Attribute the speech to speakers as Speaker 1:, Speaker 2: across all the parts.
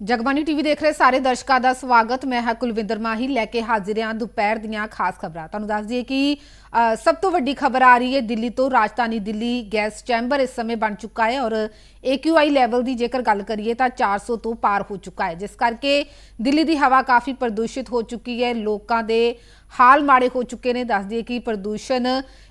Speaker 1: Jagbani TV ਦੇਖ ਰਹੇ ਸਾਰੇ ਦਰਸ਼ਕਾਂ ਦਾ ਸਵਾਗਤ। ਮੈਂ ਹਾਂ ਕੁਲਵਿੰਦਰ ਮਾਹੀ, ਲੈ ਕੇ ਹਾਜ਼ਰ ਹਾਂ ਦੁਪਹਿਰ ਦੀਆਂ ਖਾਸ ਖਬਰਾਂ। ਤੁਹਾਨੂੰ ਦੱਸ ਦਈਏ ਕਿ ਸਭ ਤੋਂ ਵੱਡੀ ਖਬਰ ਆ ਰਹੀ ਹੈ ਦਿੱਲੀ ਤੋਂ ਰਾਜਧਾਨੀ ਦਿੱਲੀ ਗੈਸ ਚੈਂਬਰ ਇਸ ਸਮੇਂ ਬਣ ਚੁੱਕਾ ਹੈ ਔਰ AQI ਲੈਵਲ ਦੀ ਜੇਕਰ ਗੱਲ ਕਰੀਏ ਤਾਂ 400 ਤੋਂ ਪਾਰ ਹੋ ਚੁੱਕਾ ਹੈ। ਜਿਸ ਕਰਕੇ ਦਿੱਲੀ ਦੀ ਹਵਾ ਕਾਫੀ ਪ੍ਰਦੂਸ਼ਿਤ ਹੋ ਚੁੱਕੀ ਹੈ। ਲੋਕਾਂ ਦੇ ਹਾਲ ਮਾੜੇ ਹੋ ਚੁੱਕੇ ਨੇ, ਦੱਸ ਦਈਏ ਕਿ ਪ੍ਰਦੂਸ਼ਣ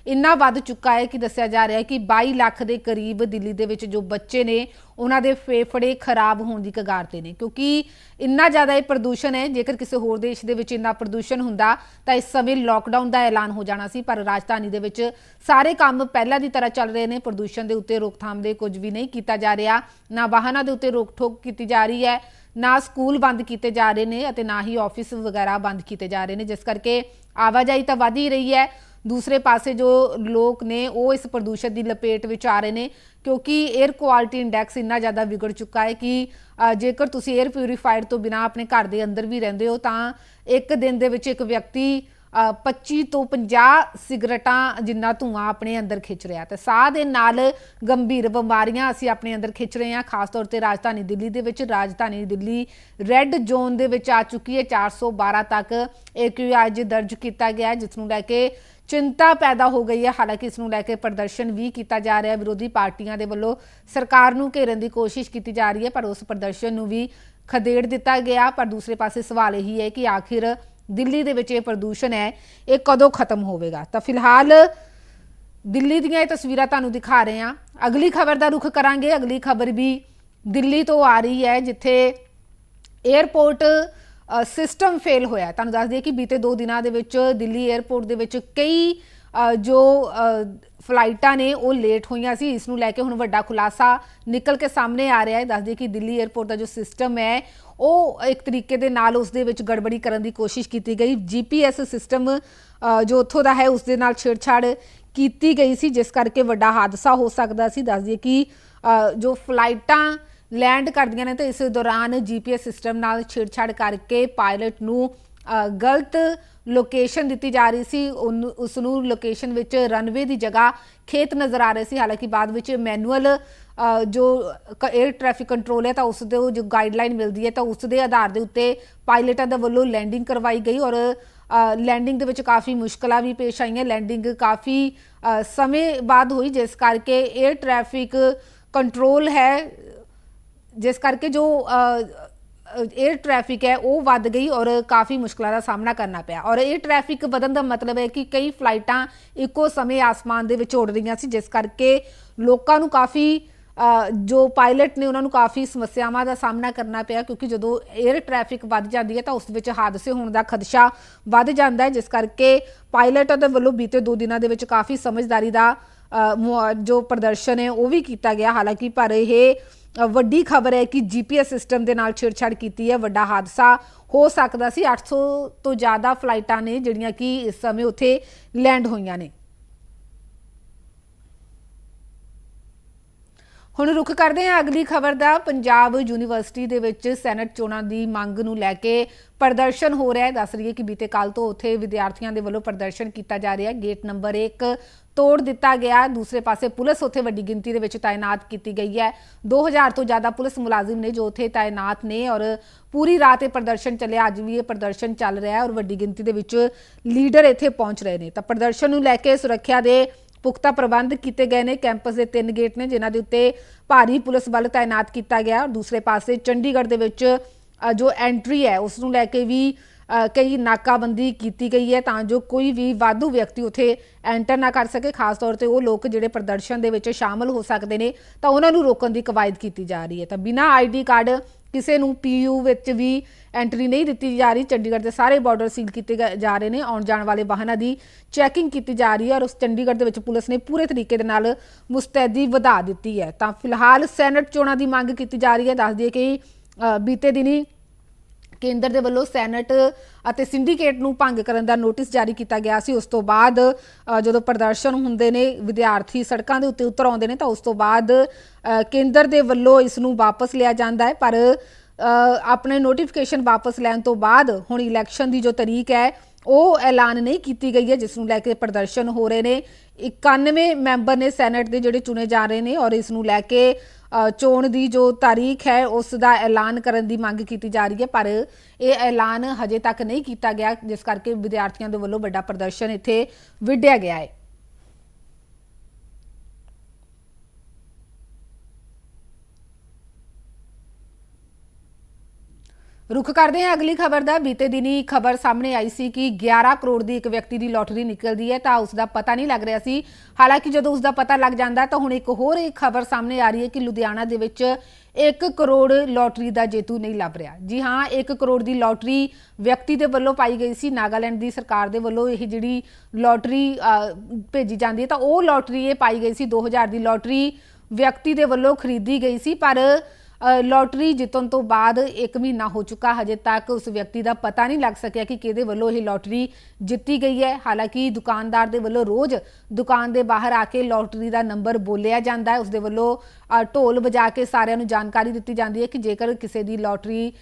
Speaker 1: ਇੰਨਾ ਵੱਧ ਚੁੱਕਾ ਹੈ ਕਿ ਦੱਸਿਆ ਜਾ ਰਿਹਾ ਹੈ ਕਿ 22 ਲੱਖ ਦੇ ਕਰੀਬ ਦਿੱਲੀ ਦੇ ਵਿੱਚ ਜੋ ਬੱਚੇ ਨੇ, ਉਹਨਾਂ ਦੇ ਫੇਫੜੇ ਖਰਾਬ ਹੋਣ ਦੀ ਕਗਾਰ ਤੇ ਨੇ। ਕਿਉਂਕਿ ਇੰਨਾ ਜ਼ਿਆਦਾ ਇਹ ਪ੍ਰਦੂਸ਼ਣ ਹੈ, ਜੇਕਰ ਕਿਸੇ ਹੋਰ ਦੇਸ਼ ਦੇ ਵਿੱਚ ਇੰਨਾ ਪ੍ਰਦੂਸ਼ਣ ਹੁੰਦਾ, ਤਾਂ ਇਸ ਸਮੇਂ ਲੋਕਡਾਊਨ ਦਾ ਐਲਾਨ ਹੋ ਜਾਣਾ ਸੀ, ਪਰ ਰਾਜਧਾਨੀ ਦੇ ਵਿੱਚ ਸਾਰੇ ਕੰਮ ਪਹਿਲਾਂ ਦੀ ਤਰ੍ਹਾਂ ਚੱਲ ਰਹੇ ਨੇ। ਪ੍ਰਦੂਸ਼ਣ ਦੇ ਉੱਤੇ ਰੋਕਥਾਮ ਦੇ ਕੁਝ ਵੀ ਨਹੀਂ ਕੀਤਾ ਜਾ ਰਿਹਾ, ਨਾ ਵਾਹਨਾਂ ਦੇ ਉੱਤੇ ਰੋਕ ਠੋਕ ਕੀਤੀ ਜਾ ਰਹੀ ਹੈ ਨਾ ਸਕੂਲ ਬੰਦ ਕੀਤੇ ਜਾ ਰਹੇ ਨੇ ਅਤੇ ਨਾ ਹੀ ਆਫਿਸ ਵਗੈਰਾ ਬੰਦ ਕੀਤੇ ਜਾ ਰਹੇ ਨੇ, ਜਿਸ ਕਰਕੇ ਆਵਾਜਾਈ ਤਾਂ ਵਧ ਹੀ ਰਹੀ ਹੈ। ਦੂਸਰੇ ਪਾਸੇ ਜੋ ਲੋਕ ਨੇ, ਉਹ ਇਸ ਪ੍ਰਦੂਸ਼ਣ ਦੀ ਲਪੇਟ ਵਿੱਚ ਆ ਰਹੇ ਨੇ, ਕਿਉਂਕਿ 에ਅਰ ਕੁਆਲਿਟੀ ਇੰਡੈਕਸ ਇੰਨਾ ਜ਼ਿਆਦਾ ਵਿਗੜ ਚੁੱਕਾ ਹੈ ਕਿ ਜੇਕਰ ਤੁਸੀਂ 에ਅਰ ਪਿਊਰੀਫਾਇਰ ਤੋਂ ਬਿਨਾ ਆਪਣੇ ਘਰ ਦੇ ਅੰਦਰ ਵੀ ਰਹਿੰਦੇ ਹੋ, ਤਾਂ ਇੱਕ ਦਿਨ ਦੇ ਵਿੱਚ ਇੱਕ ਵਿਅਕਤੀ 25 ਤੋਂ 50 ਸਿਗਰਟਾਂ ਜਿੰਨਾ ਧੂਆਂ ਆਪਣੇ ਅੰਦਰ ਖਿੱਚ ਰਿਹਾ ਤੇ ਸਾਹ ਦੇ ਨਾਲ ਗੰਭੀਰ ਬਿਮਾਰੀਆਂ ਅਸੀਂ ਆਪਣੇ ਅੰਦਰ ਖਿੱਚ ਰਹੇ ਹਾਂ। ਖਾਸ ਤੌਰ ਤੇ ਰਾਜਧਾਨੀ ਦਿੱਲੀ ਦੇ ਵਿੱਚ, ਰਾਜਧਾਨੀ ਦਿੱਲੀ ਰੈੱਡ ਜ਼ੋਨ ਦੇ ਵਿੱਚ ਆ ਚੁੱਕੀ ਹੈ। 412 ਤੱਕ AQI ਦਰਜ ਕੀਤਾ ਗਿਆ ਜਿਸ ਨੂੰ ਲੈ ਕੇ ਚਿੰਤਾ ਪੈਦਾ ਹੋ ਗਈ ਹੈ। ਹਾਲਾਂਕਿ ਇਸ ਨੂੰ ਲੈ ਕੇ ਪ੍ਰਦਰਸ਼ਨ ਵੀ ਕੀਤਾ ਜਾ ਰਿਹਾ ਹੈ। ਵਿਰੋਧੀ ਪਾਰਟੀਆਂ ਦੇ ਵੱਲੋਂ ਸਰਕਾਰ ਨੂੰ ਘੇਰਨ ਦੀ ਕੋਸ਼ਿਸ਼ ਕੀਤੀ ਜਾ ਰਹੀ ਹੈ, ਪਰ ਉਸ ਪ੍ਰਦਰਸ਼ਨ ਨੂੰ ਵੀ ਖਦੇੜ ਦਿੱਤਾ ਗਿਆ। ਪਰ ਦੂਸਰੇ ਪਾਸੇ ਸਵਾਲ ਇਹੀ ਹੈ ਕਿ ਆਖਿਰ ਦਿੱਲੀ ਦੇ ਵਿੱਚ ਇਹ ਪ੍ਰਦੂਸ਼ਣ ਹੈ, ਇਹ ਕਦੋਂ ਖਤਮ ਹੋਵੇਗਾ? ਤਾਂ ਫਿਲਹਾਲ ਦਿੱਲੀ ਦੀਆਂ ਇਹ ਤਸਵੀਰਾਂ ਤੁਹਾਨੂੰ ਦਿਖਾ ਰਹੇ ਹਾਂ। ਅਗਲੀ ਖਬਰ ਦਾ ਰੁਖ ਕਰਾਂਗੇ। ਅਗਲੀ ਖਬਰ ਵੀ ਦਿੱਲੀ ਤੋਂ ਆ ਰਹੀ ਹੈ, ਜਿੱਥੇ 에ਅਰਪੋਰਟ ਸਿਸਟਮ ਫੇਲ ਹੋਇਆ। ਤੁਹਾਨੂੰ ਦੱਸ ਦਈਏ ਕਿ ਬੀਤੇ 2 ਦਿਨਾਂ ਦੇ ਵਿੱਚ ਦਿੱਲੀ 에ਅਰਪੋਰਟ ਦੇ ਵਿੱਚ ਕਈ ਜੋ ਫਲਾਈਟਾਂ ਨੇ ਉਹ ਲੇਟ ਹੋਈਆਂ ਸੀ। ਇਸ ਨੂੰ ਲੈ ਕੇ ਹੁਣ ਵੱਡਾ ਖੁਲਾਸਾ ਨਿਕਲ ਕੇ ਸਾਹਮਣੇ ਆ ਰਿਹਾ ਹੈ। ਦੱਸ ਦਈਏ ਕਿ ਦਿੱਲੀ 에ਅਰਪੋਰਟ ਦਾ ਜੋ ਸਿਸਟਮ ਹੈ ਉਹ ਇੱਕ ਤਰੀਕੇ ਦੇ ਨਾਲ ਉਸ ਦੇ ਵਿੱਚ ਗੜਬੜੀ ਕਰਨ ਦੀ ਕੋਸ਼ਿਸ਼ ਕੀਤੀ ਗਈ। ਜੀਪੀਐਸ ਸਿਸਟਮ ਜੋ ਉੱਥੋਂ ਦਾ ਹੈ ਉਸ ਦੇ ਨਾਲ ਛੇੜਛਾੜ ਕੀਤੀ ਗਈ ਸੀ, ਜਿਸ ਕਰਕੇ ਵੱਡਾ ਹਾਦਸਾ ਹੋ ਸਕਦਾ ਸੀ। ਦੱਸ ਦਈਏ ਕਿ ਜੋ ਫਲਾਈਟਾਂ ਲੈਂਡ ਕਰਦੀਆਂ ਨੇ, ਤਾਂ ਇਸ ਦੌਰਾਨ ਜੀਪੀਐਸ ਸਿਸਟਮ ਨਾਲ ਛੇੜਛਾੜ ਕਰਕੇ ਪਾਇਲਟ ਨੂੰ ਗਲਤ ਲੋਕੇਸ਼ਨ ਦਿੱਤੀ ਜਾ ਰਹੀ ਸੀ। ਉਹਨੂੰ- ਉਸ ਨੂੰ ਲੋਕੇਸ਼ਨ ਵਿੱਚ ਰਨਵੇ ਦੀ ਜਗ੍ਹਾ ਖੇਤ ਨਜ਼ਰ ਆ ਰਹੇ ਸੀ। ਹਾਲਾਂਕਿ ਬਾਅਦ ਵਿੱਚ ਮੈਨੂਅਲ ਜੋ ਏਅਰ ਟ੍ਰੈਫਿਕ ਕੰਟਰੋਲ ਹੈ ਤਾਂ ਉਸ ਦੇ ਜੋ ਗਾਈਡਲਾਈਨ ਮਿਲਦੀ ਹੈ ਤਾਂ ਉਸ ਦੇ ਆਧਾਰ ਦੇ ਉੱਤੇ ਪਾਇਲਟਾਂ ਦੇ ਵੱਲੋਂ ਲੈਂਡਿੰਗ ਕਰਵਾਈ ਗਈ ਔਰ ਲੈਂਡਿੰਗ ਦੇ ਵਿੱਚ ਕਾਫੀ ਮੁਸ਼ਕਲਾਂ ਵੀ ਪੇਸ਼ ਆਈਆਂ। ਲੈਂਡਿੰਗ ਕਾਫੀ ਸਮੇਂ ਬਾਅਦ ਹੋਈ, ਜਿਸ ਕਰਕੇ ਏਅਰ ਟ੍ਰੈਫਿਕ ਕੰਟਰੋਲ ਹੈ, ਜਿਸ ਕਰਕੇ ਜੋ ਏਅਰ ਟ੍ਰੈਫਿਕ ਹੈ ਉਹ ਵੱਧ ਗਈ ਔਰ ਕਾਫੀ ਮੁਸ਼ਕਲਾਂ ਦਾ ਸਾਹਮਣਾ ਕਰਨਾ ਪਿਆ। ਔਰ ਏਅਰ ਟ੍ਰੈਫਿਕ ਵਧਣ ਦਾ ਮਤਲਬ ਹੈ ਕਿ ਕਈ ਫਲਾਈਟਾਂ ਇੱਕੋ ਸਮੇਂ ਆਸਮਾਨ ਦੇ ਵਿੱਚ ਉੱਡ ਰਹੀਆਂ ਸੀ, ਜਿਸ ਕਰਕੇ ਲੋਕਾਂ ਨੂੰ ਕਾਫੀ ਜੋ ਪਾਇਲਟ ਨੇ ਉਹਨਾਂ ਨੂੰ ਕਾਫੀ ਸਮੱਸਿਆਵਾਂ ਦਾ ਸਾਹਮਣਾ ਕਰਨਾ ਪਿਆ ਕਿਉਂਕਿ ਜਦੋਂ 에ਅਰ ਟ੍ਰੈਫਿਕ ਵੱਧ ਜਾਂਦੀ ਹੈ ਤਾਂ ਉਸ ਵਿੱਚ ਹਾਦਸੇ ਹੋਣ ਦਾ ਖਦਸ਼ਾ ਵੱਧ ਜਾਂਦਾ ਹੈ ਜਿਸ ਕਰਕੇ ਪਾਇਲਟਾਂ ਦੇ ਵੱਲੋਂ ਬੀਤੇ ਦੋ ਦਿਨਾਂ ਦੇ ਵਿੱਚ ਕਾਫੀ ਸਮਝਦਾਰੀ ਦਾ ਅ, ਜੋ ਪ੍ਰਦਰਸ਼ਨ ਹੈ ਉਹ ਵੀ ਕੀਤਾ ਗਿਆ। ਹਾਲਾਂਕਿ ਪਰ ਇਹ ਵੱਡੀ ਖਬਰ ਹੈ ਕਿ ਜੀਪੀਐਸ ਸਿਸਟਮ ਦੇ ਨਾਲ ਛੇੜਛਾੜ ਕੀਤੀ ਹੈ। ਵੱਡਾ ਹਾਦਸਾ ਹੋ ਸਕਦਾ ਸੀ। 800 ਤੋਂ ਜ਼ਿਆਦਾ ਫਲਾਈਟਾਂ ਨੇ ਜਿਹੜੀਆਂ ਕਿ ਇਸ ਸਮੇਂ ਉੱਥੇ ਲੈਂਡ ਹੋਈਆਂ ਨੇ। ਹੁਣ ਰੁਖ ਕਰਦੇ ਹਾਂ ਅਗਲੀ ਖਬਰ ਦਾ। ਪੰਜਾਬ ਯੂਨੀਵਰਸਿਟੀ ਦੇ ਵਿੱਚ ਸੈਨੇਟ ਚੋਣਾਂ ਦੀ ਮੰਗ ਨੂੰ ਲੈ ਕੇ ਪ੍ਰਦਰਸ਼ਨ ਹੋ ਰਿਹਾ ਹੈ। ਦੱਸ ਰਹੀ ਹੈ ਕਿ ਬੀਤੇ ਕੱਲ ਤੋਂ ਉੱਥੇ ਵਿਦਿਆਰਥੀਆਂ ਦੇ ਵੱਲੋਂ ਪ੍ਰਦਰਸ਼ਨ ਕੀਤਾ ਜਾ ਰਿਹਾ ਹੈ। ਗੇਟ ਨੰਬਰ 1 ਤੋੜ ਦਿੱਤਾ ਗਿਆ। ਦੂਸਰੇ ਪਾਸੇ ਪੁਲਿਸ ਉੱਥੇ ਵੱਡੀ ਗਿਣਤੀ ਦੇ ਵਿੱਚ ਤਾਇਨਾਤ ਕੀਤੀ ਗਈ ਹੈ। 2000 ਤੋਂ ਜ਼ਿਆਦਾ ਪੁਲਿਸ ਮੁਲਾਜ਼ਮ ਨੇ ਜੋ ਉੱਥੇ ਤਾਇਨਾਤ ਨੇ ਔਰ ਪੂਰੀ ਰਾਤ ਇਹ ਪ੍ਰਦਰਸ਼ਨ ਚੱਲਿਆ। ਅੱਜ ਵੀ ਇਹ ਪ੍ਰਦਰਸ਼ਨ ਚੱਲ ਰਿਹਾ ਹੈ ਔਰ ਵੱਡੀ ਗਿਣਤੀ ਦੇ ਵਿੱਚ ਲੀਡਰ ਇੱਥੇ ਪਹੁੰਚ ਰਹੇ ਨੇ। ਤਾਂ ਪ੍ਰਦਰਸ਼ਨ ਨੂੰ ਲੈ ਕੇ ਸੁਰੱਖਿਆ ਦੇ ਪੁਖਤਾ ਪ੍ਰਬੰਧ ਕੀਤੇ ਗਏ ਨੇ। ਕੈਂਪਸ ਦੇ ਤਿੰਨ ਗੇਟ ਨੇ, ਜਿਨ੍ਹਾਂ ਦੇ ਉੱਤੇ ਭਾਰੀ ਪੁਲਿਸ ਬਲ ਤਾਇਨਾਤ ਕੀਤਾ ਗਿਆ। ਔਰ ਦੂਸਰੇ ਪਾਸੇ ਚੰਡੀਗੜ੍ਹ ਦੇ ਵਿੱਚ ਜੋ ਐਂਟਰੀ ਹੈ, ਉਸ ਨੂੰ ਲੈ ਕੇ ਵੀ ਕਈ ਨਾਕਾਬੰਦੀ ਕੀਤੀ ਗਈ ਹੈ ਤਾਂ ਜੋ ਕੋਈ ਵੀ ਵਾਧੂ ਵਿਅਕਤੀ ਉੱਥੇ ਐਂਟਰ ਨਾ ਕਰ ਸਕੇ। ਖਾਸ ਤੌਰ ਤੇ ਉਹ ਲੋਕ ਜਿਹੜੇ ਪ੍ਰਦਰਸ਼ਨ ਦੇ ਵਿੱਚ ਸ਼ਾਮਲ ਹੋ ਸਕਦੇ ਨੇ, ਤਾਂ ਉਹਨਾਂ ਨੂੰ ਰੋਕਣ ਦੀ ਕਵਾਇਦ ਕੀਤੀ ਜਾ ਰਹੀ ਹੈ। ਤਾਂ ਬਿਨਾਂ ਆਈਡੀ ਕਾਰਡ ਕਿਸੇ ਨੂੰ ਪੀਯੂ ਵਿੱਚ ਵੀ ਐਂਟਰੀ ਨਹੀਂ ਦਿੱਤੀ ਜਾ ਰਹੀ। ਚੰਡੀਗੜ੍ਹ ਦੇ ਸਾਰੇ ਬਾਰਡਰ ਸੀਲ ਕੀਤੇ ਗਏ- ਜਾ ਰਹੇ ਨੇ। ਆਉਣ ਜਾਣ ਵਾਲੇ ਵਾਹਨਾਂ ਦੀ ਚੈਕਿੰਗ ਕੀਤੀ ਜਾ ਰਹੀ ਹੈ ਔਰ ਉਸ ਚੰਡੀਗੜ੍ਹ ਦੇ ਵਿੱਚ ਪੁਲਿਸ ਨੇ ਪੂਰੇ ਤਰੀਕੇ ਦੇ ਨਾਲ ਮੁਸਤੈਦੀ ਵਧਾ ਦਿੱਤੀ ਹੈ। ਤਾਂ ਫਿਲਹਾਲ ਸੈਨੇਟ ਚੋਣਾਂ ਦੀ ਮੰਗ ਕੀਤੀ ਜਾ ਰਹੀ ਹੈ। ਦੱਸ ਦਈਏ ਕਿ ਬੀਤੇ ਦਿਨੀ ਕੇਂਦਰ ਦੇ ਵੱਲੋਂ ਸੈਨੇਟ ਅਤੇ ਸਿੰਡੀਕੇਟ ਨੂੰ ਭੰਗ ਕਰਨ ਦਾ ਨੋਟਿਸ ਜਾਰੀ ਕੀਤਾ ਗਿਆ ਸੀ। ਉਸ ਤੋਂ ਬਾਅਦ ਜਦੋਂ ਪ੍ਰਦਰਸ਼ਨ ਹੁੰਦੇ ਨੇ, ਵਿਦਿਆਰਥੀ ਸੜਕਾਂ ਦੇ ਉੱਤੇ ਉਤਰ ਆਉਂਦੇ ਨੇ, ਤਾਂ ਉਸ ਤੋਂ ਬਾਅਦ ਕੇਂਦਰ ਦੇ ਵੱਲੋਂ ਇਸ ਨੂੰ ਵਾਪਸ ਲਿਆ ਜਾਂਦਾ ਹੈ। ਪਰ ਆਪਣੇ ਨੋਟੀਫਿਕੇਸ਼ਨ ਵਾਪਸ ਲੈਣ ਤੋਂ ਬਾਅਦ, ਹੁਣ ਇਲੈਕਸ਼ਨ ਦੀ ਜੋ ਤਰੀਕ ਹੈ, ਉਹ ਐਲਾਨ ਨਹੀਂ ਕੀਤੀ ਗਈ ਹੈ, ਜਿਸ ਨੂੰ ਲੈ ਕੇ ਪ੍ਰਦਰਸ਼ਨ ਹੋ ਰਹੇ ਨੇ। 91 ਮੈਂਬਰ ਨੇ ਸੈਨੇਟ ਦੇ ਜਿਹੜੇ ਚੁਣੇ ਜਾ ਰਹੇ ਨੇ ਔਰ ਇਸ ਨੂੰ ਲੈ ਕੇ ਚੋਣ ਦੀ ਜੋ ਤਾਰੀਖ ਹੈ, ਉਸ ਦਾ ਐਲਾਨ ਕਰਨ ਦੀ ਮੰਗ ਕੀਤੀ ਜਾ ਰਹੀ ਹੈ, ਪਰ ਇਹ ਐਲਾਨ ਹਜੇ ਤੱਕ ਨਹੀਂ ਕੀਤਾ ਗਿਆ, ਜਿਸ ਕਰਕੇ ਵਿਦਿਆਰਥੀਆਂ ਦੇ ਵੱਲੋਂ ਵੱਡਾ ਪ੍ਰਦਰਸ਼ਨ ਇੱਥੇ ਵਿੱਢਿਆ ਗਿਆ ਹੈ। ਰੁਖ ਕਰਦੇ ਹਾਂ ਅਗਲੀ ਖਬਰ ਦਾ। ਬੀਤੇ ਦਿਨੀ ਖਬਰ ਸਾਹਮਣੇ ਆਈ ਸੀ ਕਿ 11 ਕਰੋੜ ਦੀ ਇੱਕ ਵਿਅਕਤੀ ਦੀ ਲੋਟਰੀ ਨਿਕਲਦੀ ਹੈ, ਤਾਂ ਉਸ ਦਾ ਪਤਾ ਨਹੀਂ ਲੱਗ ਰਿਹਾ ਸੀ। ਹਾਲਾਂਕਿ ਜਦੋਂ ਉਸ ਦਾ ਪਤਾ ਲੱਗ ਜਾਂਦਾ, ਤਾਂ ਹੁਣ ਇੱਕ ਹੋਰ ਇੱਕ ਖਬਰ ਸਾਹਮਣੇ ਆ ਰਹੀ ਹੈ ਕਿ ਲੁਧਿਆਣਾ ਦੇ ਵਿੱਚ 1 ਕਰੋੜ ਲੋਟਰੀ ਦਾ ਜੇਤੂ ਨਹੀਂ ਲੱਭ ਰਿਹਾ। ਜੀ ਹਾਂ 1 ਕਰੋੜ ਦੀ ਲੋਟਰੀ ਵਿਅਕਤੀ ਦੇ ਵੱਲੋਂ ਪਾਈ ਗਈ ਸੀ। ਨਾਗਾਲੈਂਡ ਦੀ ਸਰਕਾਰ ਦੇ ਵੱਲੋਂ ਇਹ ਜਿਹੜੀ ਲੋਟਰੀ ਭੇਜੀ ਜਾਂਦੀ ਹੈ, ਤਾਂ ਉਹ ਲੋਟਰੀ ਇਹ ਪਾਈ ਗਈ ਸੀ। 2000 ਦੀ ਲੋਟਰੀ ਵਿਅਕਤੀ ਦੇ ਵੱਲੋਂ ਖਰੀਦੀ ਗਈ ਸੀ, ਪਰ ਲੋਟਰੀ ਜਿੱਤਣ ਤੋਂ ਬਾਅਦ 1 ਮਹੀਨਾ ਹੋ ਚੁੱਕਾ ਹਜੇ ਤੱਕ ਉਸ ਵਿਅਕਤੀ ਦਾ ਪਤਾ ਨਹੀਂ ਲੱਗ ਸਕਿਆ ਕਿ ਕਿਹਦੇ ਵੱਲੋਂ ਇਹ ਲੋਟਰੀ ਜਿੱਤੀ ਗਈ ਹੈ। ਹਾਲਾਂਕਿ ਦੁਕਾਨਦਾਰ ਦੇ ਵੱਲੋਂ ਰੋਜ਼ ਦੁਕਾਨ ਦੇ ਬਾਹਰ ਆ ਕੇ ਲੋਟਰੀ ਦਾ ਨੰਬਰ ਬੋਲਿਆ ਜਾਂਦਾ ਹੈ। ਉਸ ਦੇ ਵੱਲੋਂ ਢੋਲ ਵਜਾ ਕੇ ਸਾਰਿਆਂ ਨੂੰ ਜਾਣਕਾਰੀ ਦਿੱਤੀ ਜਾਂਦੀ ਹੈ ਕਿ ਜੇਕਰ ਕਿਸੇ ਦੀ ਲੋਟਰੀ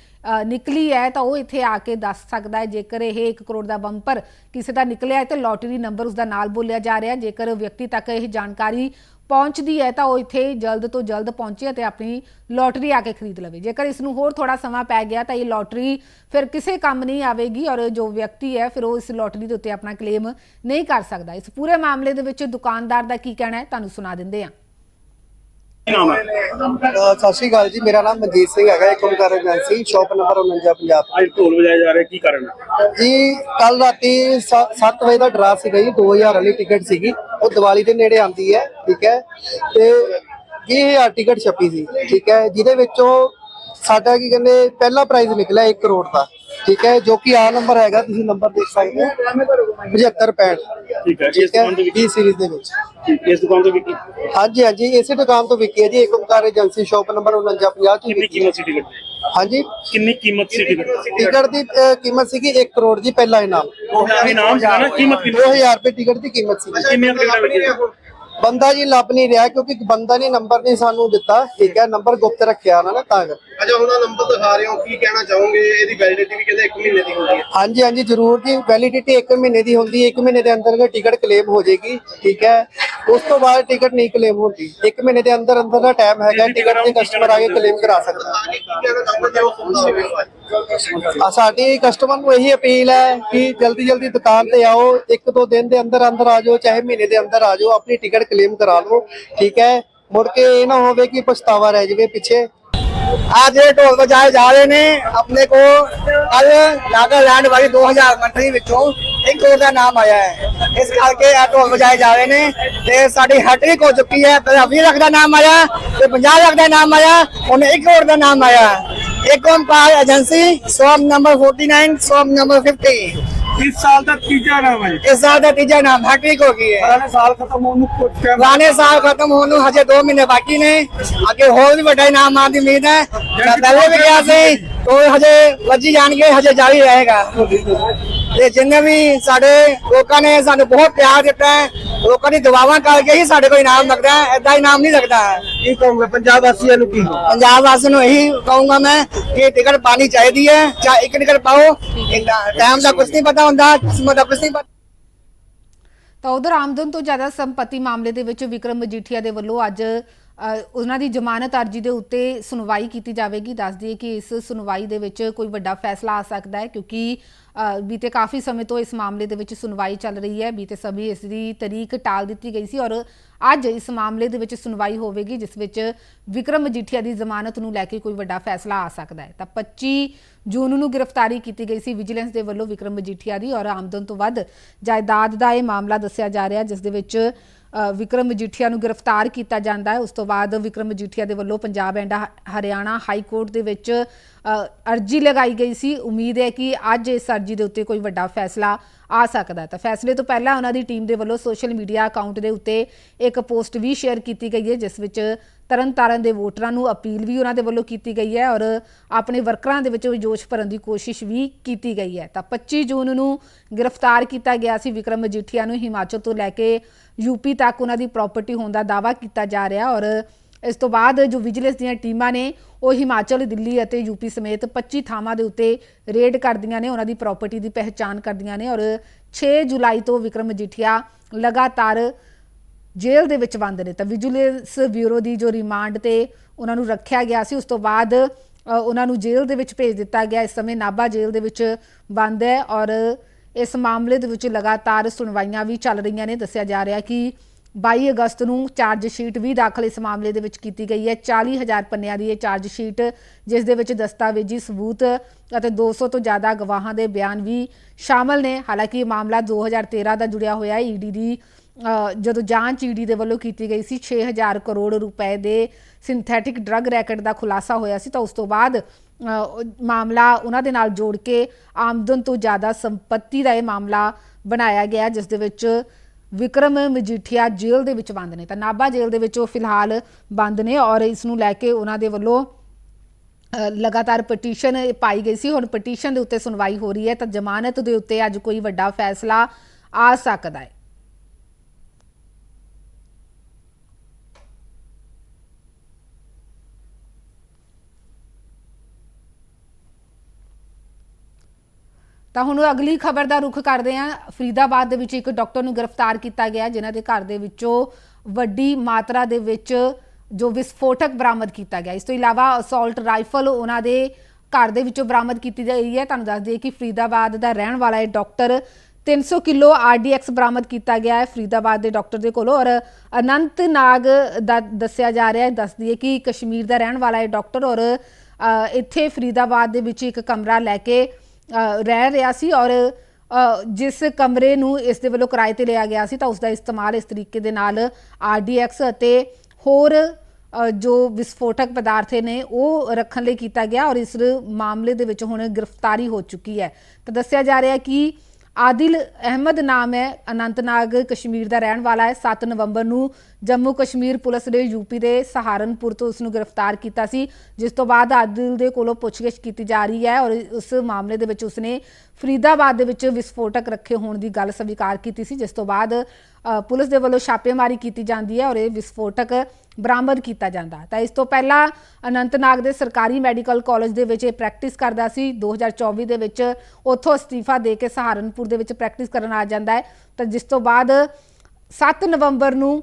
Speaker 1: ਨਿਕਲੀ ਹੈ ਤਾਂ ਉਹ ਇੱਥੇ ਆ ਕੇ ਦੱਸ ਸਕਦਾ ਹੈ। ਜੇਕਰ ਇਹ 1 ਕਰੋੜ ਦਾ ਬੰਪਰ ਕਿਸੇ ਦਾ ਨਿਕਲਿਆ ਹੈ ਤਾਂ ਲੋਟਰੀ ਨੰਬਰ ਉਸ ਦਾ ਨਾਲ ਬੋਲਿਆ ਜਾ ਰਿਹਾ ਜੇਕਰ ਵਿਅਕਤੀ ਤੱਕ ਇਹ ਜਾਣਕਾਰੀ ਪਹੁੰਚਦੀ ਹੈ ਤਾਂ ਉਹ ਇੱਥੇ ਜਲਦ ਤੋਂ ਜਲਦ ਪਹੁੰਚੇ ਅਤੇ ਆਪਣੀ ਲੋਟਰੀ ਆ ਕੇ ਖਰੀਦ ਲਵੇ। ਜੇਕਰ ਇਸ ਨੂੰ ਹੋਰ ਥੋੜਾ ਸਮਾਂ ਪੈ ਗਿਆ ਤਾਂ ਇਹ ਲੋਟਰੀ ਫਿਰ ਕਿਸੇ ਕੰਮ ਨਹੀਂ ਆਵੇਗੀ ਔਰ ਜੋ ਵਿਅਕਤੀ ਹੈ ਫਿਰ ਉਹ ਇਸ ਲੋਟਰੀ ਦੇ ਉੱਤੇ ਆਪਣਾ ਕਲੇਮ ਨਹੀਂ ਕਰ ਸਕਦਾ। ਇਸ ਪੂਰੇ ਮਾਮਲੇ ਦੇ ਵਿੱਚ ਦੁਕਾਨਦਾਰ ਦਾ ਕੀ ਕਹਿਣਾ ਹੈ, ਤੁਹਾਨੂੰ ਸੁਣਾ ਦਿੰਦੇ ਹਾਂ।
Speaker 2: ਨਾਮ ਹੈ?
Speaker 3: ਅਹ ਸਤਿ ਸ਼੍ਰੀ ਅਕਾਲ ਜੀ ਮੇਰਾ ਨਾਮ ਮਨਜੀਤ ਸਿੰਘ ਹੈਗਾ ਇੱਕ Omkar agency shop number 49 Punjab.
Speaker 2: ਅੱਜ ਢੋਲ ਵਜਾਏ ਜਾ ਰਹੇ ਕੀ ਕਾਰਨ ਹੈ?
Speaker 3: ਜੀ ਕੱਲ ਰਾਤੀ 7 ਵਜੇ ਦਾ ਡਰਾ ਸੀਗਾ ਜੀ 2000 ਵਾਲੀ ਟਿਕਟ ਸੀਗੀ ਉਹ ਦੀਵਾਲੀ ਦੇ ਨੇੜੇ ਆਂਦੀ ਹੈ ਠੀਕ ਹੈ? ਤੇ 20000 ਟਿਕਟ ਛਪੀ ਸੀ ਠੀਕ ਹੈ? ਜਿਹਦੇ ਵਿੱਚੋਂ ਸਾਡਾ ਕੀ ਕਹਿੰਦੇ ਪਹਿਲਾ ਪ੍ਰਾਈਜ਼ ਨਿਕਲਿਆ 1 ਕਰੋੜ ਦਾ। ਠੀਕ ਹੈ ਜੋ ਕਿ ਆ ਨੰਬਰ ਹੈਗਾ ਤੁਸੀਂ ਨੰਬਰ ਦੇਖ ਸਕਦੇ ਹੋ 75
Speaker 2: ਠੀਕ ਹੈ ਇਸ ਦੁਕਾਨ ਤੋਂ
Speaker 3: ਸੀਰੀਜ਼ ਦੇ ਵਿੱਚ।
Speaker 2: ਇਸ ਦੁਕਾਨ ਤੋਂ ਵਿਕੀ
Speaker 3: ਹਾਂਜੀ ਹਾਂਜੀ ਇਸੇ ਦੁਕਾਨ ਤੋਂ ਵਿਕੀ ਹੈ ਜੀ ਇੱਕ ਓਮਕਾਰ ਏਜੰਸੀ ਸ਼ਾਪ ਨੰਬਰ 49 50 ਚ
Speaker 2: ਕਿੰਨੀ। ਕੀਮਤ ਸੀ ਟਿਕਟ ਦੀ?
Speaker 3: ਹਾਂਜੀ?
Speaker 2: ਕਿੰਨੀ ਕੀਮਤ ਸੀ ਟਿਕਟ ਦੀ?
Speaker 3: ਟਿਕਟ ਦੀ ਕੀਮਤ ਸੀਗੀ 1 ਕਰੋੜ ਦੀ ਪਹਿਲਾ ਇਨਾਮ।
Speaker 2: ਉਹ ਇਨਾਮ ਸੀਗਾ ਨਾ ਕੀਮਤ ਕਿੰਨੀ
Speaker 3: 2000 ਰੁਪਏ ਟਿਕਟ ਦੀ ਕੀਮਤ ਸੀ
Speaker 2: ਕਿੰਨੀਆਂ ਟਿਕਟਾਂ ਲੱਗੀਆਂ?
Speaker 3: ਬੰਦਾ ਜੀ ਲੱਭ ਨਹੀਂ ਰਿਹਾ ਕਿਉਂਕਿ ਬੰਦਾ ਨੇ ਨੰਬਰ ਨਹੀਂ ਸਾਨੂੰ ਦਿੱਤਾ ਠੀਕ ਹੈ ਨੰਬਰ ਗੁਪਤ ਰੱਖਿਆ ਉਹਨਾਂ ਨੇ ਤਾਂ ਕਰਕੇ।
Speaker 4: ਅੱਛਾ ਹੁਣ ਨੰਬਰ ਦਿਖਾ ਰਹੇ ਹੋ ਕੀ ਕਹਿਣਾ ਚਾਹੋਗੇ? ਇਹਦੀ ਵੈਲਿਡਿਟੀ ਵੀ ਕਹਿੰਦੇ 1 ਮਹੀਨੇ ਦੀ ਹੁੰਦੀ ਹੈ।
Speaker 3: ਹਾਂਜੀ ਹਾਂਜੀ ਜ਼ਰੂਰ ਜੀ ਵੈਲਿਡਿਟੀ 1 ਮਹੀਨੇ ਦੀ ਹੁੰਦੀ ਹੈ 1 ਮਹੀਨੇ ਦੇ ਅੰਦਰ ਅੰਦਰ ਟਿਕਟ ਕਲੇਮ ਹੋ ਜਾਏਗੀ ਠੀਕ ਹੈ। ਉਸ ਤੋਂ ਬਾਅਦ ਟਿਕਟ ਨਹੀਂ ਕਲੇਮ ਹੁੰਦੀ। 1 ਮਹੀਨੇ ਦੇ ਅੰਦਰ ਅੰਦਰ ਦਾ ਟਾਈਮ ਹੈਗਾ ਟਿਕਟ ਦੇ ਕਸਟਮਰ ਆ ਕੇ ਕਲੇਮ ਕਰਾ ਸਕਦਾ ਆ। ਸਾਡੀ ਕਸਟਮਰ ਨੂੰ ਇਹੀ ਅਪੀਲ ਹੈ ਕਿ ਜਲਦੀ ਜਲਦੀ ਦੁਕਾਨ ਤੇ ਆਓ ਇੱਕ ਦੋ ਦਿਨ ਦੇ ਅੰਦਰ ਅੰਦਰ ਆ ਜਾਓ ਚਾਹੇ ਮਹੀਨੇ ਦੇ ਅੰਦਰ ਆ ਜਾਓ ਆਪਣੀ ਟਿਕਟ ਕਲੇਮ ਕਰਾ ਲਓ ਠੀਕ ਹੈ? ਮੁੜ ਕੇ ਇਹ ਨਾ ਹੋਵੇ ਕਿ ਪਛਤਾਵਾ ਰਹਿ ਜਾਵੇ ਪਿੱਛੇ।
Speaker 5: आज ये ढोल बजाए जा रहे ने अपने को अल नागालैंड वाली 2000 ਕੰਟਰੀ ਵਿੱਚੋਂ ਇੱਕ ਹੋਰ ਦਾ ਨਾਮ ਆਇਆ ਹੈ ਇਸ ਕਰਕੇ ਇਹ ਢੋਲ ਵਜਾਏ ਜਾ ਰਹੇ ਨੇ ਤੇ ਸਾਡੀ ਹੈਟ੍ਰਿਕ ਹੋ ਚੁੱਕੀ ਹੈ ਪਹਿਲਾਂ 20 ਲੱਖ ਦਾ ਨਾਮ ਆਇਆ ਤੇ 50 ਲੱਖ ਦਾ ਨਾਮ ਆਇਆ ਹੁਣ ਇੱਕ ਹੋਰ ਦਾ ਨਾਮ ਆਇਆ ਇੱਕ Omkar agency shop number 49 shop number 50
Speaker 2: ਇਸ ਸਾਲ ਦਾ ਤੀਜਾ ਨਾਮ ਹੈ
Speaker 5: ਇਸ ਸਾਲ ਦਾ ਤੀਜਾ ਨਾਮ ਹੈਟ੍ਰਿਕ ਹੋ ਗਈ ਹੈ।
Speaker 2: ਪੁਰਾਣੇ ਸਾਲ ਖਤਮ ਹੋਣ ਨੂੰ ਕੁਝ ਟਾਈਮ
Speaker 5: ਪੁਰਾਣੇ ਸਾਲ ਖਤਮ ਹੋਣ ਨੂੰ ਹਜੇ 2 ਮਹੀਨੇ ਬਾਕੀ ਨੇ। ਅੱਗੇ ਹੋਰ ਵੀ ਵੱਡਾ ਇਨਾਮ ਆਉਣ ਦੀ ਉਮੀਦ ਹੈ। ਮੈਂ ਪਹਿਲੇ ਵੀ ਗਿਆ ਸੀ ਉਹ ਹਜੇ ਵੱਜੀ ਜਾਣਗੇ ਹਜੇ ਜਾਰੀ ਰਹੇਗਾ। ਤੇ ਜਿੰਨੇ ਵੀ ਸਾਡੇ ਲੋਕਾਂ ਨੇ ਸਾਨੂੰ ਬਹੁਤ ਪਿਆਰ ਦਿੱਤਾ ਹੈ ਲੋਕਾਂ ਦੀ ਦੁਆਵਾਂ ਕਰਕੇ ਹੀ ਸਾਡੇ ਕੋਲ ਇਨਾਮ ਲੱਗਦਾ ਹੈ ਐਦਾਂ ਇਨਾਮ ਨਹੀਂ ਲੱਗਦਾ ਹੈ।
Speaker 3: ਕੀ ਕਹੋਗੇ ਪੰਜਾਬ ਵਾਸੀਆਂ ਨੂੰ ਕੀ
Speaker 5: ਪੰਜਾਬ ਵਾਸੀਆਂ ਨੂੰ ਇਹੀ ਕਹੂੰਗਾ ਮੈਂ ਕਿ ਟਿਕਟ ਪਾਣੀ ਚਾਹੀਦੀ ਹੈ ਚਾਹੇ ਇੱਕ ਟਿਕਟ ਪਾਓ। ਟਾਈਮ ਦਾ ਕੁਝ ਨਹੀਂ ਪਤਾ ਹੁੰਦਾ ਕਿਸਮਤ ਦਾ ਕੁਝ ਨਹੀਂ ਪਤਾ।
Speaker 1: ਤਾਂ ਉਧਰ ਆਮਦਨ ਤੋਂ ਜ਼ਿਆਦਾ ਸੰਪਤੀ ਮਾਮਲੇ ਦੇ ਵਿੱਚ ਵਿਕਰਮ ਮਜੀਠੀਆ ਦੇ ਵੱਲੋਂ ਅੱਜ ਉਹਨਾਂ ਦੀ ਜ਼ਮਾਨਤ ਅਰਜੀ ਦੇ ਉੱਤੇ ਸੁਣਵਾਈ ਕੀਤੀ ਜਾਵੇਗੀ। ਦੱਸ ਦਈਏ ਕਿ ਇਸ ਸੁਣਵਾਈ ਦੇ ਵਿੱਚ ਕੋਈ ਵੱਡਾ ਫੈਸਲਾ ਆ ਸਕਦਾ ਹੈ ਕਿਉਂਕਿ ਬੀਤੇ ਕਾਫੀ ਸਮੇਂ ਤੋਂ ਇਸ ਮਾਮਲੇ ਦੇ ਵਿੱਚ ਸੁਣਵਾਈ ਚੱਲ ਰਹੀ ਹੈ। ਬੀਤੇ ਸਮੇਂ ਇਸ ਦੀ ਤਰੀਕ ਟਾਲ ਦਿੱਤੀ ਗਈ ਸੀ ਔਰ ਅੱਜ ਇਸ ਮਾਮਲੇ ਦੇ ਵਿੱਚ ਸੁਣਵਾਈ ਹੋਵੇਗੀ, ਜਿਸ ਵਿੱਚ ਵਿਕਰਮ ਮਜੀਠੀਆ ਦੀ ਜ਼ਮਾਨਤ ਨੂੰ ਲੈ ਕੇ ਕੋਈ ਵੱਡਾ ਫੈਸਲਾ ਆ ਸਕਦਾ ਹੈ। ਤਾਂ 25 ਜੂਨ ਨੂੰ ਗ੍ਰਿਫਤਾਰੀ ਕੀਤੀ ਗਈ ਸੀ ਵਿਜੀਲੈਂਸ ਦੇ ਵੱਲੋਂ ਵਿਕਰਮ ਮਜੀਠੀਆ ਦੀ ਔਰ ਆਮਦਨ ਤੋਂ ਵੱਧ ਜਾਇਦਾਦ ਦਾ ਇਹ ਮਾਮਲਾ ਦੱਸਿਆ ਜਾ ਰਿਹਾ, ਜਿਸ ਦੇ ਵਿੱਚ ਵਿਕਰਮ ਮਜੀਠੀਆ ਨੂੰ ਗ੍ਰਿਫਤਾਰ ਕੀਤਾ ਜਾਂਦਾ ਹੈ। ਉਸ ਤੋਂ ਬਾਅਦ ਵਿਕਰਮ ਮਜੀਠੀਆ ਦੇ ਵੱਲੋਂ ਪੰਜਾਬ ਐਂਡ ਹ- ਹਰਿਆਣਾ ਹਾਈ ਕੋਰਟ ਦੇ ਵਿੱਚ ਅਰਜੀ ਲਗਾਈ ਗਈ ਸੀ। ਉਮੀਦ ਹੈ ਕਿ ਅੱਜ ਇਸ ਅਰਜੀ ਦੇ ਉੱਤੇ ਕੋਈ ਵੱਡਾ ਫੈਸਲਾ ਆ ਸਕਦਾ ਤਾਂ ਫੈਸਲੇ ਤੋਂ ਪਹਿਲਾਂ ਉਹਨਾਂ ਦੀ ਟੀਮ ਦੇ ਵੱਲੋਂ ਸੋਸ਼ਲ ਮੀਡੀਆ ਅਕਾਊਂਟ ਦੇ ਉੱਤੇ ਇੱਕ ਪੋਸਟ ਵੀ ਸ਼ੇਅਰ ਕੀਤੀ ਗਈ ਹੈ, ਜਿਸ ਵਿੱਚ ਤਰਨਤਾਰਨ ਦੇ ਵੋਟਰਾਂ ਨੂੰ ਅਪੀਲ ਵੀ ਉਹਨਾਂ ਦੇ ਵੱਲੋਂ ਕੀਤੀ ਗਈ ਹੈ ਔਰ ਆਪਣੇ ਵਰਕਰਾਂ ਦੇ ਵਿੱਚ ਜੋਸ਼ ਭਰਨ ਦੀ ਕੋਸ਼ਿਸ਼ ਵੀ ਕੀਤੀ ਗਈ ਹੈ। ਤਾਂ 25 ਜੂਨ ਨੂੰ ਗ੍ਰਿਫਤਾਰ ਕੀਤਾ ਗਿਆ ਸੀ ਵਿਕਰਮ ਮਜੀਠੀਆ ਨੂੰ, ਹਿਮਾਚਲ ਤੋਂ ਲੈ ਕੇ ਯੂਪੀ ਤੱਕ ਉਹਨਾਂ ਦੀ ਪ੍ਰਾਪਰਟੀ ਹੋਣ ਦਾ ਦਾਅਵਾ ਕੀਤਾ ਜਾ ਰਿਹਾ ਔਰ ਇਸ ਤੋਂ ਬਾਅਦ ਜੋ ਵਿਜੀਲੈਂਸ ਦੀਆਂ ਟੀਮਾਂ ਨੇ, ਉਹ ਹਿਮਾਚਲ, ਦਿੱਲੀ ਅਤੇ ਯੂਪੀ ਸਮੇਤ 25 ਥਾਵਾਂ ਦੇ ਉੱਤੇ ਰੇਡ ਕਰਦੀਆਂ ਨੇ, ਉਹਨਾਂ ਦੀ ਪ੍ਰਾਪਰਟੀ ਦੀ ਪਹਿਚਾਣ ਕਰਦੀਆਂ ਨੇ ਔਰ 6 ਜੁਲਾਈ ਤੋਂ ਵਿਕਰਮ ਮਜੀਠੀਆ ਲਗਾਤਾਰ ਜੇਲ੍ਹ ਦੇ ਵਿੱਚ ਬੰਦ ਨੇ। ਤਾਂ ਵਿਜੀਲੈਂਸ ਬਿਊਰੋ ਦੀ ਜੋ ਰਿਮਾਂਡ ਤੇ ਉਹਨਾਂ ਨੂੰ ਰੱਖਿਆ ਗਿਆ ਸੀ, ਉਸ ਤੋਂ ਬਾਅਦ ਉਹਨਾਂ ਨੂੰ ਜੇਲ੍ਹ ਦੇ ਵਿੱਚ ਭੇਜ ਦਿੱਤਾ ਗਿਆ। ਇਸ ਸਮੇਂ ਨਾਭਾ ਜੇਲ੍ਹ ਦੇ ਵਿੱਚ ਬੰਦ ਹੈ ਔਰ ਇਸ ਮਾਮਲੇ ਦੇ ਵਿੱਚ ਲਗਾਤਾਰ ਸੁਣਵਾਈਆਂ ਵੀ ਚੱਲ ਰਹੀਆਂ ਨੇ। ਦੱਸਿਆ ਜਾ ਰਿਹਾ ਕਿ 22 ਅਗਸਤ ਨੂੰ ਚਾਰਜ ਸ਼ੀਟ ਵੀ ਦਾਖਲ ਇਸ ਮਾਮਲੇ ਦੇ ਵਿੱਚ ਕੀਤੀ ਗਈ ਹੈ। 40000 ਪੰਨਿਆਂ ਦੀ ਇਹ ਚਾਰਜ ਸ਼ੀਟ ਜਿਸ ਦੇ ਵਿੱਚ ਦਸਤਾਵੇਜ਼ੀ ਸਬੂਤ ਅਤੇ 200 ਤੋਂ ਜ਼ਿਆਦਾ ਗਵਾਹਾਂ ਦੇ ਬਿਆਨ ਵੀ ਸ਼ਾਮਲ ਨੇ। ਹਾਲਾਂਕਿ ਇਹ ਮਾਮਲਾ 2013 ਦਾ ਜੁੜਿਆ ਹੋਇਆ ਹੈ। ਈਡੀ ਦੀ ਜਦੋਂ ਜਾਂਚ ਈਡੀ ਦੇ ਵੱਲੋਂ ਕੀਤੀ ਗਈ ਸੀ 6000 ਕਰੋੜ ਰੁਪਏ ਦੇ ਸਿੰਥੈਟਿਕ ਡਰੱਗ ਰੈਕਟ ਦਾ ਖੁਲਾਸਾ ਹੋਇਆ ਸੀ, ਤਾਂ ਉਸ ਤੋਂ ਬਾਅਦ ਮਾਮਲਾ ਉਹਨਾਂ ਦੇ ਨਾਲ ਜੋੜ ਕੇ ਆਮਦਨ ਤੋਂ ਜ਼ਿਆਦਾ ਸੰਪਤੀ ਦਾ ਇਹ ਮਾਮਲਾ ਬਣਾਇਆ ਗਿਆ, ਜਿਸ ਦੇ ਵਿੱਚ ਵਿਕਰਮ ਮਜੀਠੀਆ ਜੇਲ੍ਹ ਦੇ ਵਿੱਚ ਬੰਦ ਨੇ। ਤਾਂ ਨਾਭਾ ਜੇਲ੍ਹ ਦੇ ਵਿੱਚ ਉਹ ਫਿਲਹਾਲ ਬੰਦ ਨੇ ਔਰ ਇਸ ਨੂੰ ਲੈ ਕੇ ਉਹਨਾਂ ਦੇ ਵੱਲੋਂ ਲਗਾਤਾਰ ਪਟੀਸ਼ਨ ਪਾਈ ਗਈ ਸੀ। ਹੁਣ ਪਟੀਸ਼ਨ ਦੇ ਉੱਤੇ ਸੁਣਵਾਈ ਹੋ ਰਹੀ ਹੈ ਤਾਂ ਜ਼ਮਾਨਤ ਦੇ ਉੱਤੇ ਅੱਜ ਕੋਈ ਵੱਡਾ ਫੈਸਲਾ ਆ ਸਕਦਾ ਹੈ। ਤਾਂ ਹੁਣ ਅਗਲੀ ਖਬਰ ਦਾ ਰੁਖ ਕਰਦੇ ਹਾਂ। ਫਰੀਦਾਬਾਦ ਦੇ ਵਿੱਚ ਇੱਕ ਡਾਕਟਰ ਨੂੰ ਗ੍ਰਿਫਤਾਰ ਕੀਤਾ ਗਿਆ, ਜਿਨ੍ਹਾਂ ਦੇ ਘਰ ਦੇ ਵਿੱਚੋਂ ਵੱਡੀ ਮਾਤਰਾ ਦੇ ਵਿੱਚ ਜੋ ਵਿਸਫੋਟਕ ਬਰਾਮਦ ਕੀਤਾ ਗਿਆ। ਇਸ ਤੋਂ ਇਲਾਵਾ ਅਸੌਲਟ ਰਾਈਫਲ ਉਹਨਾਂ ਦੇ ਘਰ ਦੇ ਵਿੱਚੋਂ ਬਰਾਮਦ ਕੀਤੀ ਗਈ ਹੈ। ਤੁਹਾਨੂੰ ਦੱਸ ਦਈਏ ਕਿ ਫਰੀਦਾਬਾਦ ਦਾ ਰਹਿਣ ਵਾਲਾ ਇਹ ਡਾਕਟਰ 300 ਕਿਲੋ ਆਰਡੀਐਕਸ ਬਰਾਮਦ ਕੀਤਾ ਗਿਆ ਹੈ ਫਰੀਦਾਬਾਦ ਦੇ ਡਾਕਟਰ ਦੇ ਕੋਲੋਂ। ਔਰ ਅਨੰਤ ਨਾਗ ਦਾ ਦੱਸਿਆ ਜਾ ਰਿਹਾ ਹੈ। ਦੱਸ ਦਈਏ ਕਿ ਕਸ਼ਮੀਰ ਦਾ ਰਹਿਣ ਵਾਲਾ ਇਹ ਡਾਕਟਰ ਔਰ ਇੱਥੇ ਫਰੀਦਾਬਾਦ ਦੇ ਵਿੱਚ ਇੱਕ ਕਮਰਾ ਲੈ ਕੇ ਰਹਿ ਰਿਹਾ ਸੀ ਔਰ ਜਿਸ ਕਮਰੇ ਨੂੰ ਇਸ ਦੇ ਵੱਲੋਂ ਕਿਰਾਏ ਤੇ ਲਿਆ ਗਿਆ ਸੀ ਤਾਂ ਉਸ ਦਾ ਇਸਤੇਮਾਲ ਇਸ ਤਰੀਕੇ ਦੇ ਨਾਲ ਆਰਡੀਐਕਸ ਅਤੇ ਹੋਰ ਜੋ ਵਿਸਫੋਟਕ ਪਦਾਰਥ ਨੇ ਉਹ ਰੱਖਣ ਲਈ ਕੀਤਾ ਗਿਆ ਔਰ ਇਸ ਮਾਮਲੇ ਦੇ ਵਿੱਚ ਹੁਣ ਗ੍ਰਿਫਤਾਰੀ ਹੋ ਚੁੱਕੀ ਹੈ। ਤਾਂ ਦੱਸਿਆ ਜਾ ਰਿਹਾ ਹੈ ਕਿ ਆਦਿਲ ਅਹਿਮਦ ਨਾਮ ਹੈ, ਅਨੰਤਨਾਗ ਕਸ਼ਮੀਰ ਦਾ ਰਹਿਣ ਵਾਲਾ ਹੈ। 7 ਨਵੰਬਰ ਨੂੰ ਜੰਮੂ ਕਸ਼ਮੀਰ ਪੁਲਿਸ ਨੇ ਯੂਪੀ ਦੇ ਸਹਾਰਨਪੁਰ ਤੋਂ ਉਸ ਨੂੰ ਗ੍ਰਿਫਤਾਰ ਕੀਤਾ ਸੀ, ਜਿਸ ਤੋਂ ਬਾਅਦ ਆਦਿਲ ਦੇ ਕੋਲੋਂ ਪੁੱਛਗਿੱਛ ਕੀਤੀ ਜਾ ਰਹੀ ਹੈ ਔਰ ਉਸ ਮਾਮਲੇ ਦੇ ਵਿੱਚ ਉਸਨੇ ਫਰੀਦਾਬਾਦ ਦੇ ਵਿੱਚ ਵਿਸਫੋਟਕ ਰੱਖੇ ਹੋਣ ਦੀ ਗੱਲ ਸਵੀਕਾਰ ਕੀਤੀ ਸੀ, ਜਿਸ ਤੋਂ ਬਾਅਦ ਪੁਲਿਸ ਦੇ ਵੱਲੋਂ ਛਾਪੇਮਾਰੀ ਕੀਤੀ ਜਾਂਦੀ ਹੈ ਔਰ ਇਹ ਵਿਸਫੋਟਕ ਬਰਾਮਦ ਕੀਤਾ ਜਾਂਦਾ। ਤਾਂ ਇਸ ਤੋਂ ਪਹਿਲਾਂ ਅਨੰਤਨਾਗ ਦੇ ਸਰਕਾਰੀ ਮੈਡੀਕਲ ਕਾਲਜ ਦੇ ਵਿੱਚ ਇਹ ਪ੍ਰੈਕਟਿਸ ਕਰਦਾ ਸੀ 2024 ਦੇ ਵਿੱਚ ਉੱਥੋਂ ਅਸਤੀਫਾ ਦੇ ਕੇ ਸਹਾਰਨਪੁਰ ਦੇ ਵਿੱਚ ਪ੍ਰੈਕਟਿਸ ਕਰਨ ਆ ਜਾਂਦਾ ਹੈ। ਤਾਂ ਜਿਸ ਤੋਂ ਬਾਅਦ 7 ਨਵੰਬਰ ਨੂੰ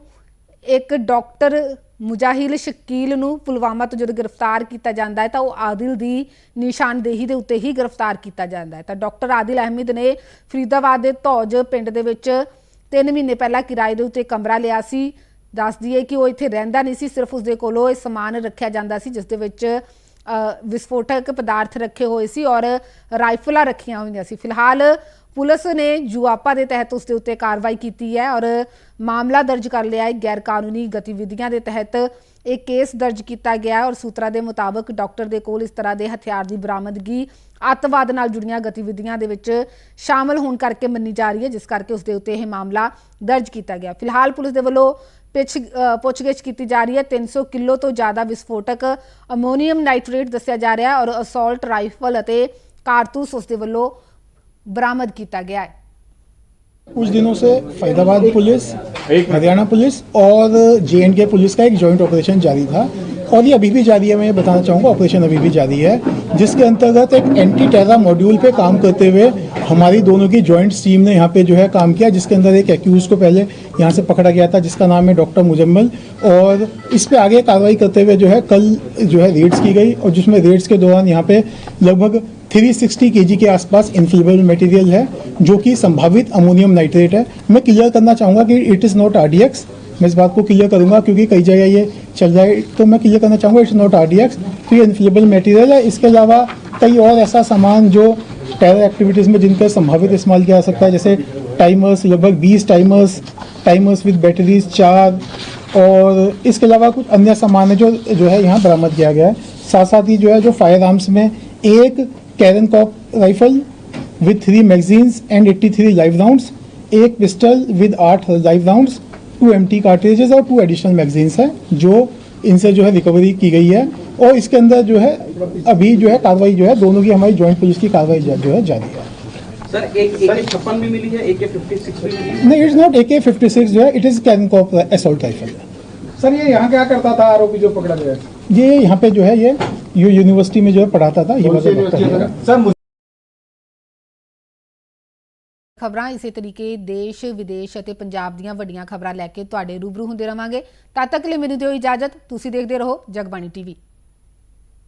Speaker 1: ਇੱਕ ਡਾਕਟਰ ਮੁਜਾਹਿਲ ਸ਼ਕੀਲ ਨੂੰ ਪੁਲਵਾਮਾ ਤੋਂ ਜਦੋਂ ਗ੍ਰਿਫਤਾਰ ਕੀਤਾ ਜਾਂਦਾ ਹੈ ਤਾਂ ਉਹ ਆਦਿਲ ਦੀ ਨਿਸ਼ਾਨਦੇਹੀ ਦੇ ਉੱਤੇ ਹੀ ਗ੍ਰਿਫਤਾਰ ਕੀਤਾ ਜਾਂਦਾ ਹੈ। ਤਾਂ ਡਾਕਟਰ ਆਦਿਲ ਅਹਿਮਦ ਨੇ ਫਰੀਦਾਬਾਦ ਦੇ ਧੌਜ ਪਿੰਡ ਦੇ ਵਿੱਚ 3 ਮਹੀਨੇ ਪਹਿਲਾਂ ਕਿਰਾਏ ਦੇ ਉੱਤੇ ਕਮਰਾ ਲਿਆ ਸੀ। ਦੱਸ ਦਈਏ ਕਿ ਉਹ ਇੱਥੇ ਰਹਿੰਦਾ ਨਹੀਂ ਸੀ, ਸਿਰਫ ਉਸਦੇ ਕੋਲੋਂ ਇਹ ਸਮਾਨ ਰੱਖਿਆ ਜਾਂਦਾ ਸੀ, ਜਿਸ ਦੇ ਵਿੱਚ ਵਿਸਫੋਟਕ ਪਦਾਰਥ ਰੱਖੇ ਹੋਏ ਸੀ ਔਰ ਰਾਈਫਲਾਂ ਰੱਖੀਆਂ ਹੋਈਆਂ ਸੀ। ਫਿਲਹਾਲ ਪੁਲਿਸ ਨੇ ਜੁਆਪਾ ਦੇ ਤਹਿਤ ਉਸ ਦੇ ਉੱਤੇ ਕਾਰਵਾਈ ਕੀਤੀ ਹੈ ਔਰ ਮਾਮਲਾ ਦਰਜ ਕਰ ਲਿਆ ਹੈ। ਗੈਰ ਕਾਨੂੰਨੀ ਗਤੀਵਿਧੀਆਂ ਦੇ ਤਹਿਤ ਇਹ ਕੇਸ ਦਰਜ ਕੀਤਾ ਗਿਆ ਔਰ ਸੂਤਰਾਂ ਦੇ ਮੁਤਾਬਕ ਡਾਕਟਰ ਦੇ ਕੋਲ ਇਸ ਤਰ੍ਹਾਂ ਦੇ ਹਥਿਆਰ ਦੀ ਬਰਾਮਦਗੀ ਅੱਤਵਾਦ ਨਾਲ ਜੁੜੀਆਂ ਗਤੀਵਿਧੀਆਂ ਦੇ ਵਿੱਚ ਸ਼ਾਮਲ ਹੋਣ ਕਰਕੇ ਮੰਨੀ ਜਾ ਰਹੀ ਹੈ, ਜਿਸ ਕਰਕੇ ਉਸ ਦੇ ਉੱਤੇ ਇਹ ਮਾਮਲਾ ਦਰਜ ਕੀਤਾ ਗਿਆ। ਫਿਲਹਾਲ ਪੁਲਿਸ ਦੇ ਵੱਲੋਂ ਪਿੱਛ ਪੁੱਛਗਿੱਛ ਕੀਤੀ ਜਾ ਰਹੀ ਹੈ। 300 ਕਿਲੋ ਤੋਂ ਜ਼ਿਆਦਾ ਵਿਸਫੋਟਕ ਅਮੋਨੀਅਮ ਨਾਈਟ੍ਰੇਟ ਦੱਸਿਆ ਜਾ ਰਿਹਾ ਔਰ ਅਸੌਲਟ ਰਾਈਫਲ ਅਤੇ ਕਾਰਤੂਸ ਉਸ ਦੇ ਵੱਲੋਂ बरामद किया गया है
Speaker 6: कुछ दिनों से फरीदाबाद पुलिस हरियाणा पुलिस और जे पुलिस का एक जॉइंट ऑपरेशन जारी था और ये अभी भी जारी है, मैं ये बताना चाहूँगा ऑपरेशन अभी भी जारी है, जिसके अंतर्गत एक एंटी टेरर मॉड्यूल पे काम करते हुए हमारी दोनों की जॉइंट टीम ने यहाँ पे जो है काम किया, जिसके अंदर एक एक्यूज को पहले यहाँ से पकड़ा गया था, जिसका नाम है डॉक्टर मुजम्मल, और इस पर आगे कार्रवाई करते हुए जो है कल जो है रेड्स की गई, और जिसमें रेड्स के दौरान यहाँ पे लगभग 360 केजी के के आसपास इन्फ्लेमेबल मटेरियल है, जो कि संभावित अमोनियम नाइट्रेट है। मैं क्लियर करना चाहूँगा कि इट इज़ नॉट आरडीएक्स मैं इस बात को क्लियर करूँगा क्योंकि कई जगह ये चल है। तो मैं क्लियर करना चाहूँगा इट्स नॉट आरडीएक्स तो ये इन्फ्लेमेबल मटेरियल है। इसके अलावा कई और ऐसा सामान जो टेरर एक्टिविटीज़ में जिनका संभावित इस्तेमाल किया जा सकता है, जैसे टाइमर्स लगभग 20 टाइमर्स टाइमर्स विद बैटरीज चार, और इसके अलावा कुछ अन्य सामान है जो जो है यहाँ बरामद किया गया है। साथ साथ ही जो है, जो फायर आर्म्स में एक Karen corp rifle with three magazines and 83 live rounds एक पिस्टल विद आठ live rounds two M T cartridges और टू एडिशनल मैगजीन्स हैं जो इनसे जो है रिकवरी की गई है और इसके अंदर जो है अभी जो है कार्रवाई जो है दोनों की हमारी जॉइंट पुलिस की कार्रवाई जो है जारी है।
Speaker 7: सर एक एक छप्पन भी मिली है एक फिफ्टी सिक्स भी मिली है?
Speaker 6: नहीं it's not A K fifty six जो है it is can corp assault rifle
Speaker 8: sir ये यहाँ क्या करता था आरोपी जो पकड़ा गया?
Speaker 6: ये यहाँ पे जो है ये ये यूनिवर्सिटी में जो है पढ़ाता था ये मतलब
Speaker 8: सर
Speaker 1: ਖਬਰਾਂ ਇਸੇ ਤਰੀਕੇ ਦੇਸ਼, ਵਿਦੇਸ਼ ਅਤੇ ਪੰਜਾਬ ਦੀਆਂ ਵੱਡੀਆਂ ਖਬਰਾਂ ਲੈ ਕੇ ਤੁਹਾਡੇ ਰੂਬਰੂ ਹੁੰਦੇ ਰਵਾਂਗੇ। ਤਦ ਤੱਕ ਲਈ ਮੈਨੂੰ ਦਿਓ ਇਜਾਜ਼ਤ। ਤੁਸੀਂ ਦੇਖਦੇ ਰਹੋ ਜਗਬਾਣੀ ਟੀਵੀ।